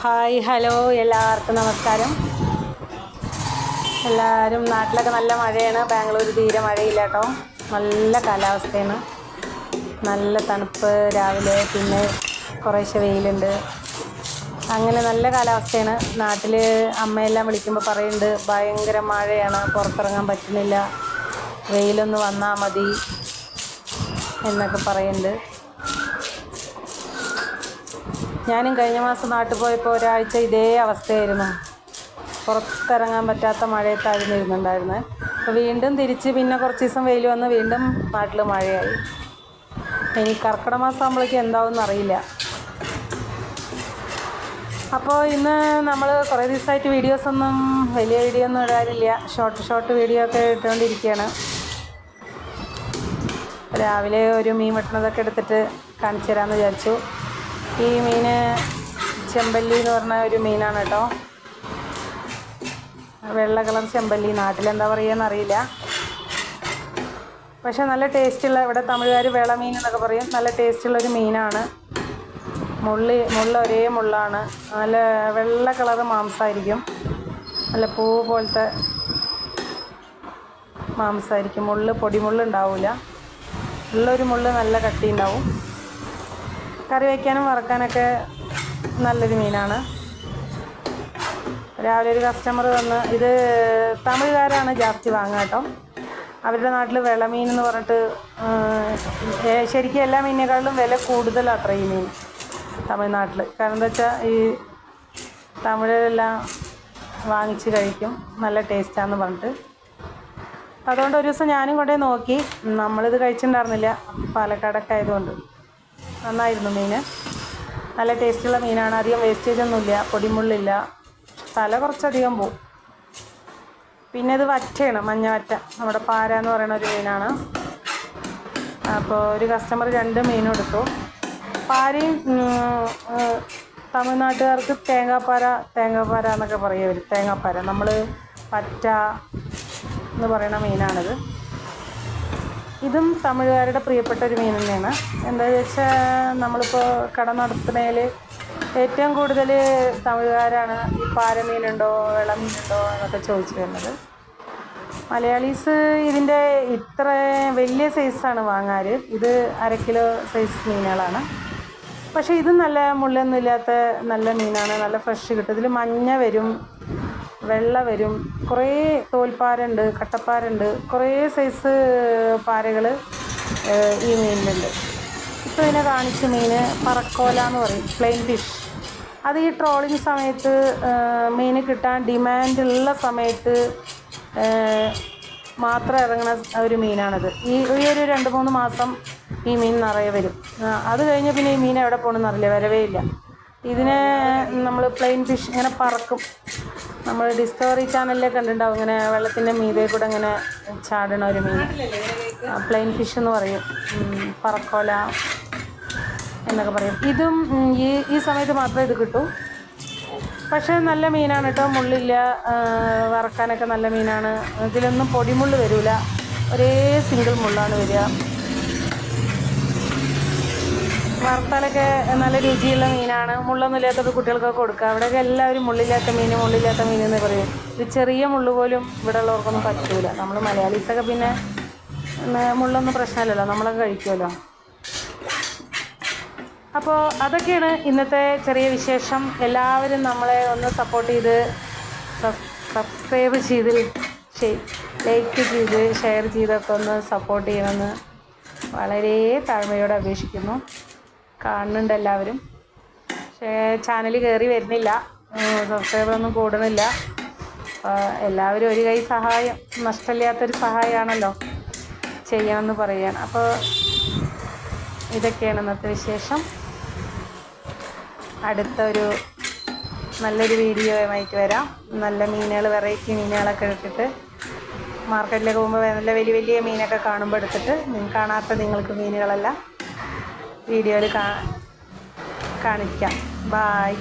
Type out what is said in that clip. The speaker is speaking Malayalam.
ഹായ് ഹലോ എല്ലാവർക്കും നമസ്കാരം. എല്ലാവരും നാട്ടിലൊക്കെ നല്ല മഴയാണ്. ബാംഗ്ലൂർ തീരെ മഴയില്ല കേട്ടോ. നല്ല കാലാവസ്ഥയാണ്. നല്ല തണുപ്പ് രാവിലെ പിന്നെ കുറേശ്ശെ വെയിലുണ്ട്. അങ്ങനെ നല്ല കാലാവസ്ഥയാണ്. നാട്ടിൽ അമ്മയെല്ലാം വിളിക്കുമ്പോൾ പറയുന്നുണ്ട് ഭയങ്കര മഴയാണ് പുറത്തിറങ്ങാൻ പറ്റുന്നില്ല. വെയിലൊന്ന് വന്നാൽ മതി എന്നൊക്കെ പറയുന്നുണ്ട് ഞാനും കഴിഞ്ഞ മാസം നാട്ടിൽ പോയപ്പോൾ ഒരാഴ്ച ഇതേ അവസ്ഥയായിരുന്നു. പുറത്തിറങ്ങാൻ പറ്റാത്ത മഴയത്തായിരുന്നു ഇരുന്നുണ്ടായിരുന്നത് അപ്പോൾ വീണ്ടും തിരിച്ച് പിന്നെ കുറച്ച് ദിവസം വെയിൽ വന്ന് വീണ്ടും നാട്ടിൽ മഴയായി. ഇനി കർക്കിടക മാസം ആകുമ്പോഴേക്കും എന്താവും അറിയില്ല. അപ്പോൾ ഇന്ന് നമ്മൾ കുറേ ദിവസമായിട്ട് വീഡിയോസൊന്നും വലിയ വീഡിയോ ഒന്നും ഇടാനില്ല ഷോർട്ട് ഷോർട്ട് വീഡിയോ ഒക്കെ ഇട്ടുകൊണ്ടിരിക്കുകയാണ്. രാവിലെ ഒരു മീൻ വെട്ടണതൊക്കെ എടുത്തിട്ട് കാണിച്ചു തരാമെന്ന് വിചാരിച്ചു. ഈ മീൻ ചെമ്പല്ലി എന്ന് പറഞ്ഞ ഒരു മീനാണ് കേട്ടോ. വെള്ള കളർ ചെമ്പല്ലി നാട്ടിലെന്താ പറയുക അറിയില്ല. പക്ഷെ നല്ല ടേസ്റ്റുള്ള ഇവിടെ തമിഴുകാർ വിളമീൻ എന്നൊക്കെ പറയും. നല്ല ടേസ്റ്റുള്ള ഒരു മീനാണ്. മുള്ളി മുള്ള ഒരേ മുള്ളാണ്. നല്ല വെള്ള കളർ മാംസമായിരിക്കും നല്ല പൂ പോലത്തെ മാംസമായിരിക്കും മുള്ള് പൊടിമുള്ളുണ്ടാവില്ല ഉള്ളൊരു മുള്ള് നല്ല കട്ടി ഉണ്ടാവും കറി വയ്ക്കാനും വറക്കാനൊക്കെ നല്ലൊരു മീനാണ്. രാവിലെ ഒരു കസ്റ്റമർ വന്ന് ഇത് തമിഴുകാരാണ് ജാസ്തി വാങ്ങുക കേട്ടോ. അവരുടെ നാട്ടിൽ വിളമീൻ എന്ന് പറഞ്ഞിട്ട് ശരിക്കും എല്ലാ മീനിനേക്കാളും വില കൂടുതലാണ് അത്ര ഈ മീൻ തമിഴ്നാട്ടിൽ കാരണം എന്താ വെച്ചാൽ ഈ തമിഴരെല്ലാം വാങ്ങിച്ച് കഴിക്കും. നല്ല ടേസ്റ്റാന്ന് പറഞ്ഞിട്ട്. അതുകൊണ്ട് ഒരു ദിവസം ഞാനും കൊണ്ടേ നോക്കി. നമ്മളിത് കഴിച്ചിട്ടുണ്ടായിരുന്നില്ല. പാലക്കാടൊക്കെ ആയതുകൊണ്ട്. നന്നായിരുന്നു മീൻ. നല്ല ടേസ്റ്റുള്ള മീനാണ്. അധികം വേസ്റ്റേജ് ഒന്നുമില്ല. പൊടിമുള്ളില്ല. തല കുറച്ചധികം പോവും. പിന്നെ ഇത് വറ്റയാണ്. മഞ്ഞവറ്റ നമ്മുടെ പാര എന്ന് പറയുന്ന ഒരു മീനാണ്. അപ്പോൾ ഒരു കസ്റ്റമർ രണ്ട് മീനും എടുത്തു. പാരയും തമിഴ്നാട്ടുകാർക്ക് തേങ്ങാപ്പാര തേങ്ങാപ്പാര എന്നൊക്കെ പറയും തേങ്ങാപ്പാര. നമ്മൾ പറ്റ എന്ന് പറയുന്ന മീനാണിത്. ഇതും തമിഴുകാരുടെ പ്രിയപ്പെട്ട ഒരു മീൻ തന്നെയാണ്. എന്താണെന്ന് വെച്ചാൽ നമ്മളിപ്പോൾ കട നടത്തുന്നതിൽ ഏറ്റവും കൂടുതൽ തമിഴുകാരാണ് ഈ പാരമീനുണ്ടോ വെള്ളമീനുണ്ടോ എന്നൊക്കെ ചോദിച്ചു വരുന്നത്. മലയാളീസ് ഇതിന്റെ ഇത്ര വലിയ സൈസാണ് വാങ്ങാറ്. ഇത് അര കിലോ സൈസ് മീനുകളാണ്. പക്ഷേ ഇത് നല്ല മുള്ളൊന്നുമില്ലാത്ത നല്ല മീനാണ്. നല്ല ഫ്രഷ് കിട്ടും. ഇതിൽ മഞ്ഞ വരും വെള്ള വരും. കുറേ തോൽപ്പാരുണ്ട് കട്ടപ്പാരുണ്ട് കുറേ സൈസ് പാരകൾ ഈ മീനിലുണ്ട്. ഇപ്പോൾ ഇതിനെ കാണിച്ച മീൻ പറക്കോല എന്ന് പറയും പ്ലെയിൻ ഫിഷ് അത് ഈ ട്രോളിങ് സമയത്ത് മീൻ കിട്ടാൻ ഡിമാൻഡ് ഉള്ള സമയത്ത് മാത്രം ഇറങ്ങുന്ന ഒരു മീനാണത്. ഈ ഈ ഒരു രണ്ട് മൂന്ന് മാസം ഈ മീൻ നിറയെ വരും. അത് കഴിഞ്ഞ് പിന്നെ ഈ മീൻ എവിടെ പോകണമെന്ന് അറിയില്ല വരവേ ഇല്ല. ഇതിനെ നമ്മൾ പ്ലെയിൻ ഫിഷ് ഇങ്ങനെ പറക്കും. നമ്മൾ ഡിസ്കവറി ചാനലിൽ കണ്ടിട്ടുണ്ടാവും. ഇങ്ങനെ വെള്ളത്തിന്റെ മീതെ കൂടെ ഇങ്ങനെ ചാടണ ഒരു മീൻ. പ്ലെയിൻ ഫിഷ് എന്ന് പറയും. പറക്കോല എന്നൊക്കെ പറയും. ഇതും ഈ ഈ സമയത്ത് മാത്രമേ ഇത് കിട്ടൂ. പക്ഷേ നല്ല മീനാണ് കേട്ടോ. മുള്ളില്ല വറക്കാനൊക്കെ നല്ല മീനാണ്. ഇതിലൊന്നും പൊടിമുള്ള് വരില്ല ഒരേ സിംഗിൾ മുള്ളാണ് വരിക. വറുത്താലൊക്കെ നല്ല രുചിയുള്ള മീനാണ്. മുള്ളൊന്നും ഇല്ലാത്തത് കുട്ടികൾക്കൊക്കെ കൊടുക്കുക അവിടെയൊക്കെ എല്ലാവരും മുള്ളില്ലാത്ത മീൻ മുള്ളില്ലാത്ത മീൻ എന്ന് പറയും. ഒരു ചെറിയ മുള്ളു പോലും ഇവിടെ ഉള്ളവർക്കൊന്നും പറ്റൂല. നമ്മൾ മലയാളീസൊക്കെ പിന്നെ മുള്ളൊന്നും പ്രശ്നമില്ലല്ലോ. നമ്മളൊക്കെ കഴിക്കുമല്ലോ. അപ്പോൾ അതൊക്കെയാണ് ഇന്നത്തെ ചെറിയ വിശേഷം. എല്ലാവരും നമ്മളെ ഒന്ന് സപ്പോർട്ട് ചെയ്ത് സബ്സ്ക്രൈബ് ചെയ്ത് ലൈക്ക് ചെയ്ത് ഷെയർ ചെയ്തൊക്കെ ഒന്ന് സപ്പോർട്ട് ചെയ്യണമെന്ന് വളരെ താഴ്മയോടെ അപേക്ഷിക്കുന്നു. കാണുന്നുണ്ട് എല്ലാവരും. പക്ഷേ ചാനൽ കയറി വരുന്നില്ല. സബ്സ്ക്രൈബറൊന്നും കൂടുന്നില്ല. എല്ലാവരും ഒരു കൈ സഹായം നഷ്ടമില്ലാത്തൊരു സഹായമാണല്ലോ ചെയ്യണമെന്ന് പറയുകയാണ്. അപ്പോൾ ഇതൊക്കെയാണ് ഇന്നത്തെ വിശേഷം. അടുത്ത ഒരു നല്ലൊരു വീഡിയോയുമായിട്ട് വരാം. നല്ല മീനുകൾ വെറൈറ്റി മീനുകളൊക്കെ എടുത്തിട്ട് മാർക്കറ്റിലേക്ക് പോകുമ്പോൾ നല്ല വലിയ വലിയ മീനൊക്കെ കാണുമ്പോൾ എടുത്തിട്ട് കാണാത്ത നിങ്ങൾക്ക് മീനുകളെല്ലാം. വീഡിയോയിൽ കാണിക്കാം. ബായ്